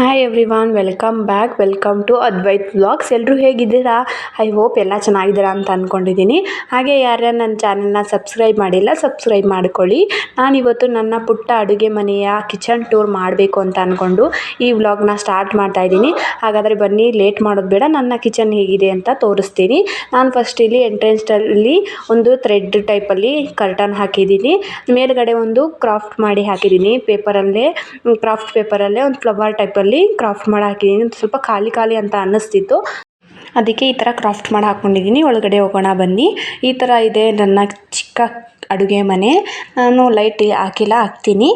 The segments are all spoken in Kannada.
Hi everyone welcome back welcome to Advait vlogs ಎಲ್ಲರೂ ಹೇಗಿದ್ದೀರಾ? ಐ ಹೋಪ್ ಎಲ್ಲ ಚೆನ್ನಾಗಿದ್ದೀರಾ ಅಂತ ಅಂದ್ಕೊಂಡಿದ್ದೀನಿ ಹಾಗೆ ಯಾರ್ಯಾರು ನನ್ನ ಚಾನಲ್ನ ಸಬ್ಸ್ಕ್ರೈಬ್ ಮಾಡಿಲ್ಲ ಸಬ್ಸ್ಕ್ರೈಬ್ ಮಾಡ್ಕೊಳ್ಳಿ. ನಾನಿವತ್ತು ನನ್ನ ಪುಟ್ಟ ಅಡುಗೆ ಮನೆಯ ಕಿಚನ್ ಟೂರ್ ಮಾಡಬೇಕು ಅಂತ ಅಂದ್ಕೊಂಡು ಈ ವ್ಲಾಗ್ನ ಸ್ಟಾರ್ಟ್ ಮಾಡ್ತಾ ಇದ್ದೀನಿ. ಹಾಗಾದರೆ ಬನ್ನಿ ಲೇಟ್ ಮಾಡೋದು ಬೇಡ, ನನ್ನ ಕಿಚನ್ ಹೇಗಿದೆ ಅಂತ ತೋರಿಸ್ತೀನಿ. ನಾನು ಫಸ್ಟ್ ಇಲ್ಲಿ ಎಂಟ್ರೆನ್ಸ್ಟಲ್ಲಿ ಒಂದು ಥ್ರೆಡ್ ಟೈಪಲ್ಲಿ ಕರ್ಟನ್ ಹಾಕಿದ್ದೀನಿ. ಮೇಲ್ಗಡೆ ಒಂದು ಕ್ರಾಫ್ಟ್ ಮಾಡಿ ಹಾಕಿದ್ದೀನಿ. ಪೇಪರಲ್ಲೇ ಕ್ರಾಫ್ಟ್ ಪೇಪರಲ್ಲೇ ಒಂದು ಫ್ಲವರ್ ಟೈಪಲ್ಲಿ ಕ್ರಾಫ್ಟ್ ಮಾಡಿ ಹಾಕಿದ್ದೀನಿ ಸ್ವಲ್ಪ ಖಾಲಿ ಖಾಲಿ ಅಂತ ಅನ್ನಿಸ್ತಿತ್ತು. ಅದಕ್ಕೆ ಈ ಥರ ಕ್ರಾಫ್ಟ್ ಮಾಡಿ ಹಾಕ್ಕೊಂಡಿದ್ದೀನಿ ಒಳಗಡೆ ಹೋಗೋಣ ಬನ್ನಿ. ಈ ಥರ ಇದೆ ನನ್ನ ಚಿಕ್ಕ ಅಡುಗೆ ಮನೆ. ನಾನು ಲೈಟ್ ಹಾಕಿಲ್ಲ, ಹಾಕ್ತೀನಿ.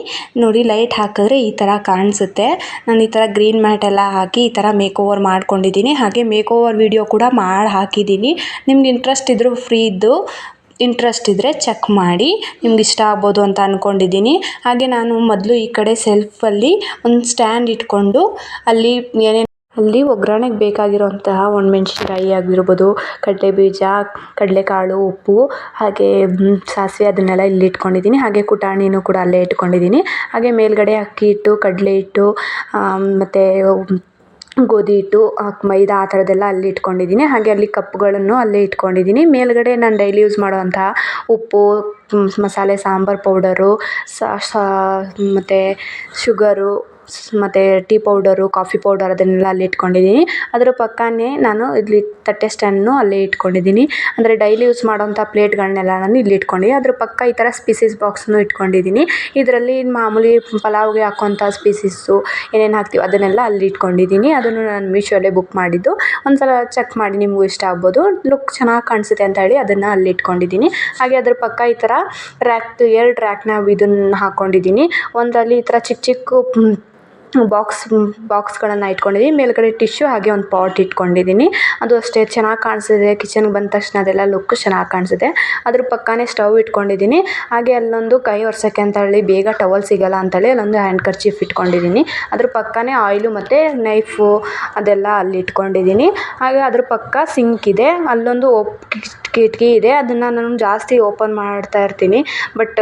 ನೋಡಿ ಲೈಟ್ ಹಾಕಿದ್ರೆ ಈ ಥರ ಕಾಣಿಸುತ್ತೆ. ನಾನು ಈ ಥರ ಗ್ರೀನ್ ಮ್ಯಾಟ್ ಎಲ್ಲ ಹಾಕಿ ಈ ಥರ ಮೇಕ್ ಓವರ್ ಮಾಡ್ಕೊಂಡಿದ್ದೀನಿ ಹಾಗೆ ಮೇಕ್ ಓವರ್ ವಿಡಿಯೋ ಕೂಡ ಮಾಡಿ ಹಾಕಿದ್ದೀನಿ ನಿಮ್ಗೆ ಇಂಟ್ರೆಸ್ಟ್ ಇದ್ದರೂ ಫ್ರೀ ಇದ್ದು. ಇಂಟ್ರೆಸ್ಟ್ ಇದ್ದರೆ ಚೆಕ್ ಮಾಡಿ ನಿಮ್ಗೆ ಇಷ್ಟ ಆಗ್ಬೋದು ಅಂತ ಅಂದ್ಕೊಂಡಿದ್ದೀನಿ ಹಾಗೆ ನಾನು ಮೊದಲು ಈ ಕಡೆ ಸೆಲ್ಫಲ್ಲಿ ಒಂದು ಸ್ಟ್ಯಾಂಡ್ ಇಟ್ಕೊಂಡು ಅಲ್ಲಿ ಏನೇನು ಅಲ್ಲಿ ಒಗ್ಗರಣೆಗೆ ಬೇಕಾಗಿರೋಂತಹ ಒಣಮೆಣ್ಸಿನ್ಕಾಯಿ ಆಗಿರ್ಬೋದು, ಕಡಲೆ ಬೀಜ, ಕಡಲೆಕಾಳು, ಉಪ್ಪು, ಹಾಗೆ ಸಾಸಿವೆ ಅದನ್ನೆಲ್ಲ ಇಲ್ಲಿ ಇಟ್ಕೊಂಡಿದ್ದೀನಿ. ಹಾಗೆ ಪುಟಾಣಿನೂ ಕೂಡ ಅಲ್ಲೇ ಇಟ್ಕೊಂಡಿದ್ದೀನಿ. ಹಾಗೆ ಮೇಲುಗಡೆ ಅಕ್ಕಿ ಹಿಟ್ಟು ಕಡಲೆ ಹಿಟ್ಟು ಮತ್ತು ಗೋಧಿ ಹಿಟ್ಟು ಮೈದಾ ಆ ಥರದ್ದೆಲ್ಲ ಅಲ್ಲಿ ಇಟ್ಕೊಂಡಿದ್ದೀನಿ. ಹಾಗೆ ಅಲ್ಲಿ ಕಪ್ಗಳನ್ನು ಅಲ್ಲೇ ಇಟ್ಕೊಂಡಿದ್ದೀನಿ. ಮೇಲ್ಗಡೆ ನಾನು ಡೈಲಿ ಯೂಸ್ ಮಾಡುವಂತಹ ಉಪ್ಪು, ಮಸಾಲೆ, ಸಾಂಬಾರು ಪೌಡರು ಮತ್ತು ಶುಗರು ಮತ್ತು ಟೀ ಪೌಡರು, ಕಾಫಿ ಪೌಡರ್ ಅದನ್ನೆಲ್ಲ ಅಲ್ಲಿ ಇಟ್ಕೊಂಡಿದ್ದೀನಿ. ಅದರ ಪಕ್ಕನೇ ನಾನು ಇಲ್ಲಿ ತಟ್ಟೆ ಸ್ಟ್ಯಾಂಡನ್ನು ಅಲ್ಲೇ ಇಟ್ಕೊಂಡಿದ್ದೀನಿ. ಅಂದರೆ ಡೈಲಿ ಯೂಸ್ ಮಾಡೋವಂಥ ಪ್ಲೇಟ್ಗಳನ್ನೆಲ್ಲ ನಾನು ಇಲ್ಲಿ ಇಟ್ಕೊಂಡಿದ್ದೀನಿ. ಅದ್ರ ಪಕ್ಕ ಈ ಥರ ಸ್ಪೀಸೀಸ್ ಬಾಕ್ಸನ್ನು ಇಟ್ಕೊಂಡಿದ್ದೀನಿ. ಇದರಲ್ಲಿ ಮಾಮೂಲಿ ಪಲಾವ್ಗೆ ಹಾಕುವಂಥ ಸ್ಪೀಸೀಸು ಏನೇನು ಹಾಕ್ತೀವಿ ಅದನ್ನೆಲ್ಲ ಅಲ್ಲಿ ಇಟ್ಕೊಂಡಿದ್ದೀನಿ. ಅದನ್ನು ನಾನು ಮೀಶೋಲ್ಲೇ ಬುಕ್ ಮಾಡಿದ್ದು. ಒಂದು ಸಲ ಚೆಕ್ ಮಾಡಿ ನಿಮಗೂ ಇಷ್ಟ ಆಗ್ಬೋದು. ಲುಕ್ ಚೆನ್ನಾಗಿ ಕಾಣಿಸುತ್ತೆ ಅಂತ ಹೇಳಿ ಅದನ್ನು ಅಲ್ಲಿ ಇಟ್ಕೊಂಡಿದ್ದೀನಿ. ಹಾಗೆ ಅದ್ರ ಪಕ್ಕ ಈ ಥರ ರ್ಯಾಕ್ ಎರಡು ರ್ಯಾಕ್ನ ಇದನ್ನು ಹಾಕ್ಕೊಂಡಿದ್ದೀನಿ ಒಂದರಲ್ಲಿ ಈ ಥರ ಚಿಕ್ಕ ಚಿಕ್ಕ ಬಾಕ್ಸ್, ಬಾಕ್ಸ್ಗಳನ್ನು ಇಟ್ಕೊಂಡಿದ್ದೀನಿ ಮೇಲ್ಗಡೆ ಟಿಶ್ಯೂ ಹಾಗೆ ಒಂದು ಪಾಟ್ ಇಟ್ಕೊಂಡಿದ್ದೀನಿ ಅದು ಅಷ್ಟೇ ಚೆನ್ನಾಗಿ ಕಾಣಿಸ್ತಿದೆ ಕಿಚನ್ಗೆ ಬಂದ ತಕ್ಷಣ ಅದೆಲ್ಲ ಲುಕ್ ಚೆನ್ನಾಗಿ ಕಾಣಿಸುತ್ತೆ ಅದ್ರ ಪಕ್ಕನೇ ಸ್ಟವ್ ಇಟ್ಕೊಂಡಿದ್ದೀನಿ ಹಾಗೆ ಅಲ್ಲೊಂದು ಕೈ ಒರೆಸೋಕ್ಕೆ ಅಂತ ಹೇಳಿ ಬೇಗ ಟವಲ್ ಸಿಗೋಲ್ಲ ಅಂತೇಳಿ ಅಲ್ಲೊಂದು ಹ್ಯಾಂಡ್ ಕರ್ಚಿಫ್ ಇಟ್ಕೊಂಡಿದ್ದೀನಿ ಅದ್ರ ಪಕ್ಕನೇ ಆಯಿಲು ಮತ್ತು ನೈಫು ಅದೆಲ್ಲ ಅಲ್ಲಿ ಇಟ್ಕೊಂಡಿದ್ದೀನಿ ಹಾಗೆ ಅದ್ರ ಪಕ್ಕ ಸಿಂಕ್ ಇದೆ. ಅಲ್ಲೊಂದು ಓಪ್ ಕಿಟಕಿ ಇದೆ. ಅದನ್ನು ನಾನು ಜಾಸ್ತಿ ಓಪನ್ ಮಾಡ್ತಾ ಇರ್ತೀನಿ. ಬಟ್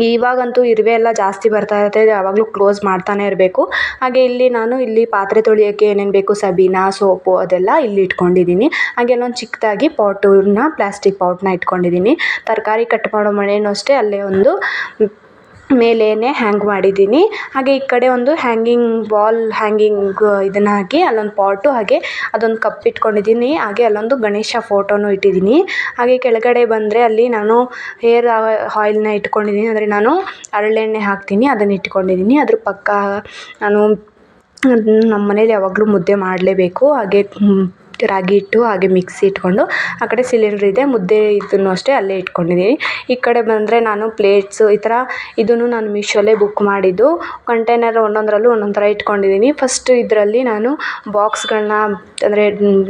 ಇವಾಗಂತೂ ಇರುವೆ ಎಲ್ಲ ಜಾಸ್ತಿ ಬರ್ತಾ ಇರುತ್ತೆ ಯಾವಾಗಲೂ ಕ್ಲೋಸ್ ಮಾಡ್ತಾನೆ ಇರಬೇಕು. ಹಾಗೆ ಇಲ್ಲಿ ನಾನು ಇಲ್ಲಿ ಪಾತ್ರೆ ತೊಳೆಯೋಕ್ಕೆ ಏನೇನು ಬೇಕು, ಸಬೀನಾ, ಸೋಪು ಅದೆಲ್ಲ ಇಲ್ಲಿ ಇಟ್ಕೊಂಡಿದ್ದೀನಿ. ಹಾಗೆ ಅಲ್ಲೊಂದು ಚಿಕ್ಕದಾಗಿ ಪಾಟನ್ನ ಪ್ಲಾಸ್ಟಿಕ್ ಪಾಟ್ನ ಇಟ್ಕೊಂಡಿದ್ದೀನಿ. ತರಕಾರಿ ಕಟ್ ಮಾಡೋ ಮಣೆನೂ ಅಷ್ಟೇ, ಅಲ್ಲೇ ಒಂದು ಮೇಲೇನೆ ಹ್ಯಾಂಗ್ ಮಾಡಿದ್ದೀನಿ. ಹಾಗೆ ಈ ಕಡೆ ಒಂದು ಹ್ಯಾಂಗಿಂಗ್ ವಾಲ್ ಹ್ಯಾಂಗಿಂಗ್ ಇದನ್ನ ಹಾಕಿ ಅಲ್ಲೊಂದು ಪಾಟು ಹಾಗೆ ಅದೊಂದು ಕಪ್ ಇಟ್ಕೊಂಡಿದ್ದೀನಿ. ಹಾಗೆ ಅಲ್ಲೊಂದು ಗಣೇಶ ಫೋಟೋನು ಇಟ್ಟಿದ್ದೀನಿ. ಹಾಗೆ ಕೆಳಗಡೆ ಬಂದರೆ ಅಲ್ಲಿ ನಾನು ಹೇರ್ ಆಯಿಲ್ನ ಇಟ್ಕೊಂಡಿದ್ದೀನಿ. ಅಂದರೆ ನಾನು ಹರಳೆಣ್ಣೆ ಹಾಕ್ತೀನಿ, ಅದನ್ನ ಇಟ್ಕೊಂಡಿದ್ದೀನಿ. ಅದ್ರ ಪಕ್ಕ ನಾನು ನಮ್ಮ ಮನೇಲಿ ಯಾವಾಗಲೂ ಮುದ್ದೆ ಮಾಡಲೇಬೇಕು. ಹಾಗೆ ರಾಗಿ ಹಿಟ್ಟು ಹಾಗೆ ಮಿಕ್ಸಿ ಇಟ್ಕೊಂಡು ಆ ಕಡೆ ಸಿಲಿಂಡ್ರ್ ಇದೆ, ಮುದ್ದೆ ಇದನ್ನು ಅಷ್ಟೇ ಅಲ್ಲೇ ಇಟ್ಕೊಂಡಿದ್ದೀನಿ. ಈ ಕಡೆ ಬಂದರೆ ನಾನು ಪ್ಲೇಟ್ಸು ಈ ಥರ ಇದನ್ನು ನಾನು ಮೀಶೋಲ್ಲೇ ಬುಕ್ ಮಾಡಿದ್ದು. ಕಂಟೈನರ್ ಒಂದೊಂದರಲ್ಲೂ ಒಂದೊಂದು ಥರ ಇಟ್ಕೊಂಡಿದ್ದೀನಿ. ಫಸ್ಟ್ ಇದರಲ್ಲಿ ನಾನು ಬಾಕ್ಸ್ಗಳನ್ನ ಅಂದರೆ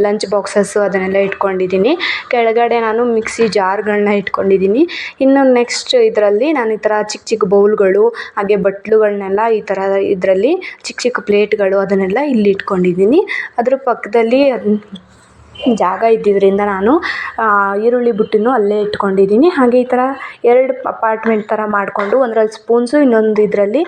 ಲಂಚ್ ಬಾಕ್ಸಸ್ಸು ಅದನ್ನೆಲ್ಲ ಇಟ್ಕೊಂಡಿದ್ದೀನಿ. ಕೆಳಗಡೆ ನಾನು ಮಿಕ್ಸಿ ಜಾರ್ಗಳನ್ನ ಇಟ್ಕೊಂಡಿದ್ದೀನಿ. ಇನ್ನು ನೆಕ್ಸ್ಟ್ ಇದರಲ್ಲಿ ನಾನು ಈ ಥರ ಚಿಕ್ಕ ಚಿಕ್ಕ ಬೌಲ್ಗಳು ಹಾಗೆ ಬಟ್ಲುಗಳನ್ನೆಲ್ಲ ಈ ಥರ ಇದರಲ್ಲಿ ಚಿಕ್ಕ ಚಿಕ್ಕ ಪ್ಲೇಟ್ಗಳು ಅದನ್ನೆಲ್ಲ ಇಲ್ಲಿ ಇಟ್ಕೊಂಡಿದ್ದೀನಿ. ಅದ್ರ ಪಕ್ಕದಲ್ಲಿ ಜಾಗ ಇದ್ದಿದ್ದರಿಂದ ನಾನು ಈರುಳ್ಳಿ ಬುಟ್ಟಿನೂ ಅಲ್ಲೇ ಇಟ್ಕೊಂಡಿದ್ದೀನಿ. ಹಾಗೆ ಈ ಥರ ಎರಡು ಅಪಾರ್ಟ್ಮೆಂಟ್ ಥರ ಮಾಡಿಕೊಂಡು ಒಂದ್ರಲ್ಲಿ ಸ್ಪೂನ್ಸು, ಇನ್ನೊಂದು ಇದರಲ್ಲಿ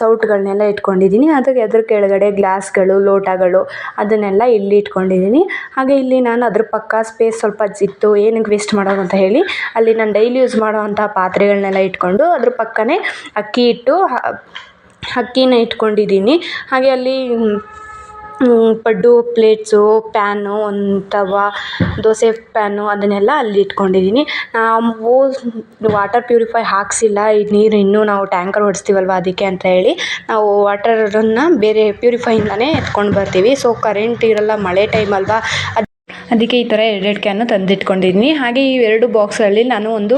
ಸೌಟ್ಗಳನ್ನೆಲ್ಲ ಇಟ್ಕೊಂಡಿದ್ದೀನಿ. ಅದಕ್ಕೆ ಅದ್ರ ಕೆಳಗಡೆ ಗ್ಲಾಸ್ಗಳು, ಲೋಟಗಳು ಅದನ್ನೆಲ್ಲ ಇಲ್ಲಿ ಇಟ್ಕೊಂಡಿದ್ದೀನಿ. ಹಾಗೆ ಇಲ್ಲಿ ನಾನು ಅದ್ರ ಪಕ್ಕ ಸ್ಪೇಸ್ ಸ್ವಲ್ಪ ಜಿತ್ತು ಏನಕ್ಕೆ ವೇಸ್ಟ್ ಮಾಡೋದು ಅಂತ ಹೇಳಿ ಅಲ್ಲಿ ನಾನು ಡೈಲಿ ಯೂಸ್ ಮಾಡೋವಂಥ ಪಾತ್ರೆಗಳನ್ನೆಲ್ಲ ಇಟ್ಕೊಂಡು ಅದ್ರ ಪಕ್ಕನೇ ಅಕ್ಕಿ ಇಟ್ಟು ಅಕ್ಕಿನ ಇಟ್ಕೊಂಡಿದ್ದೀನಿ. ಹಾಗೆ ಅಲ್ಲಿ ಪಡ್ಡು ಪ್ಲೇಟ್ಸು ಪ್ಯಾನು ಒಂದು ತವಾ, ದೋಸೆ ಪ್ಯಾನು ಅದನ್ನೆಲ್ಲ ಅಲ್ಲಿ ಇಟ್ಕೊಂಡಿದ್ದೀನಿ ನಾವು ವಾಟರ್ ಪ್ಯೂರಿಫೈ ಹಾಕ್ಸಿಲ್ಲ, ಈ ನೀರು ಇನ್ನೂ ನಾವು ಟ್ಯಾಂಕರ್ ಹೊಡೆಸ್ತೀವಲ್ವ ಅದಕ್ಕೆ ಅಂತ ಹೇಳಿ ನಾವು ವಾಟರನ್ನು ಬೇರೆ ಪ್ಯೂರಿಫೈಯಿಂದಲೇ ಎತ್ಕೊಂಡು ಬರ್ತೀವಿ. ಸೊ ಕರೆಂಟ್ ಇರಲ್ಲ, ಮಳೆ ಟೈಮ್ ಅಲ್ವಾ, ಅದು ಅದಕ್ಕೆ ಈ ಥರ ಎರಡೆರಡು ಕ್ಯಾನು ತಂದಿಟ್ಕೊಂಡಿದ್ದೀನಿ ಹಾಗೆ ಈ ಎರಡು ಬಾಕ್ಸಲ್ಲಿ ನಾನು ಒಂದು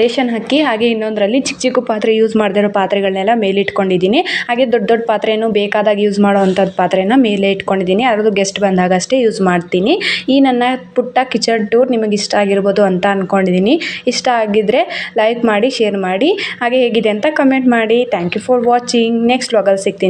ರೇಷನ್ ಹಕ್ಕಿ, ಹಾಗೆ ಇನ್ನೊಂದರಲ್ಲಿ ಚಿಕ್ಕ ಚಿಕ್ಕ ಪಾತ್ರೆ ಯೂಸ್ ಮಾಡದೇ ಇರೋ ಪಾತ್ರೆಗಳನ್ನೆಲ್ಲ ಮೇಲೆ ಇಟ್ಕೊಂಡಿದ್ದೀನಿ. ಹಾಗೆ ದೊಡ್ಡ ದೊಡ್ಡ ಪಾತ್ರೆಯೂ ಬೇಕಾದಾಗ ಯೂಸ್ ಮಾಡೋವಂಥದ್ದು ಪಾತ್ರೆನ ಮೇಲೆ ಇಟ್ಕೊಂಡಿದ್ದೀನಿ. ಯಾರಾದರೂ ಗೆಸ್ಟ್ ಬಂದಾಗ ಅಷ್ಟೇ ಯೂಸ್ ಮಾಡ್ತೀನಿ. ಈ ನನ್ನ ಪುಟ್ಟ ಕಿಚನ್ ಟೂರ್ ನಿಮಗೆ ಇಷ್ಟ ಆಗಿರ್ಬೋದು ಅಂತ ಅಂದ್ಕೊಂಡಿದ್ದೀನಿ ಇಷ್ಟ ಆಗಿದ್ದರೆ ಲೈಕ್ ಮಾಡಿ, ಶೇರ್ ಮಾಡಿ. ಹಾಗೆ ಹೇಗಿದೆ ಅಂತ ಕಮೆಂಟ್ ಮಾಡಿ. Thank you for watching. Next ವ್ಲಾಗಲ್ಲಿ ಸಿಗ್ತೀನಿ.